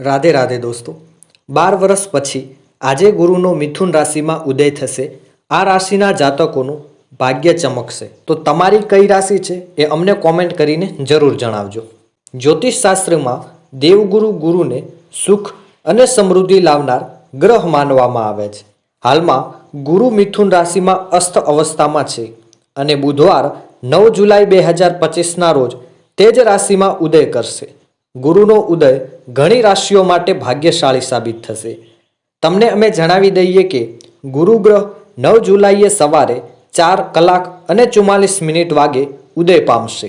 રાધે રાધે દોસ્તો, બાર વર્ષ પછી આજે ગુરુનો મિથુન રાશિમાં ઉદય થશે. આ રાશિના જાતકોનું ભાગ્ય ચમકશે. તો તમારી કઈ રાશિ છે એ અમને કોમેન્ટ કરીને જરૂર જણાવજો. જ્યોતિષશાસ્ત્રમાં દેવગુરુ ગુરુને સુખ અને સમૃદ્ધિ લાવનાર ગ્રહ માનવામાં આવે છે. હાલમાં ગુરુ મિથુન રાશિમાં અસ્ત અવસ્થામાં છે અને બુધવાર નવ જુલાઈ બે હજાર પચીસના રોજ તે જ રાશિમાં ઉદય કરશે. ગુરુનો ઉદય ઘણી રાશિઓ માટે ભાગ્યશાળી સાબિત થશે. તમને અમે જણાવી દઈએ કે ગુરુ ગ્રહ નવ જુલાઈએ સવારે ચાર કલાક અને ચુમ્માલીસ મિનિટ વાગે ઉદય પામશે.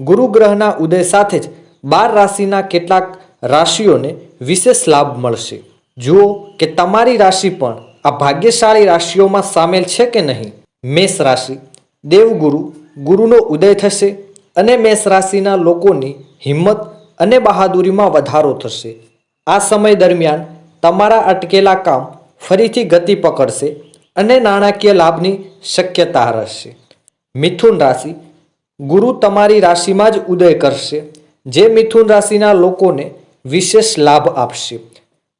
ગુરુ ગ્રહના ઉદય સાથે જ બાર રાશિના કેટલાક રાશિઓને વિશેષ લાભ મળશે. જુઓ કે તમારી રાશિ પણ આ ભાગ્યશાળી રાશિઓમાં સામેલ છે કે નહીં? મેષ રાશિ, દેવગુરુ ગુરુનો ઉદય થશે અને મેષ રાશિના લોકોની હિંમત અને બહાદુરીમાં વધારો થશે. આ સમય દરમિયાન તમારા અટકેલા કામ ફરીથી ગતિ પકડશે અને નાણાકીય લાભની શક્યતા રહેશે. મિથુન રાશિ, ગુરુ તમારી રાશિમાં જ ઉદય કરશે, જે મિથુન રાશિના લોકોને વિશેષ લાભ આપશે.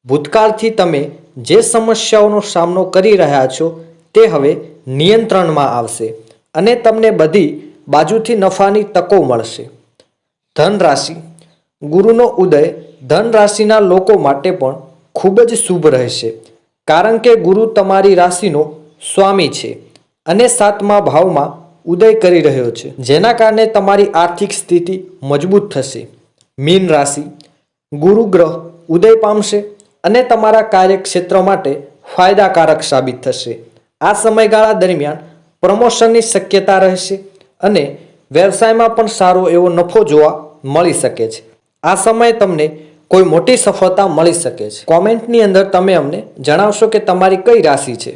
ભૂતકાળથી તમે જે સમસ્યાઓનો સામનો કરી રહ્યા છો તે હવે નિયંત્રણમાં આવશે અને તમને બધી બાજુથી નફાની તકો મળશે. ધન રાશિ ગુરુનો ઉદય ધન રાશિના લોકો માટે પણ ખૂબ જ શુભ રહેશે. કારણ કે ગુરુ તમારી રાશિનો સ્વામી છે અને સાતમા ભાવમાં ઉદય કરી રહ્યો છે. જેના કારણે તમારી આર્થિક સ્થિતિ મજબૂત થશે. મીન રાશિ, ગુરુ ગ્રહ ઉદય પામશે અને તમારા કાર્યક્ષેત્ર માટે ફાયદાકારક સાબિત થશે. આ સમયગાળા દરમિયાન પ્રમોશનની શક્યતા રહેશે અને વ્યવસાયમાં પણ સારો એવો નફો જોવા મળી શકે છે. આ સમયે તમને કોઈ મોટી સફળતા મળી શકે છે. કોમેન્ટની અંદર તમે અમને જણાવશો કે તમારી કઈ રાશિ છે.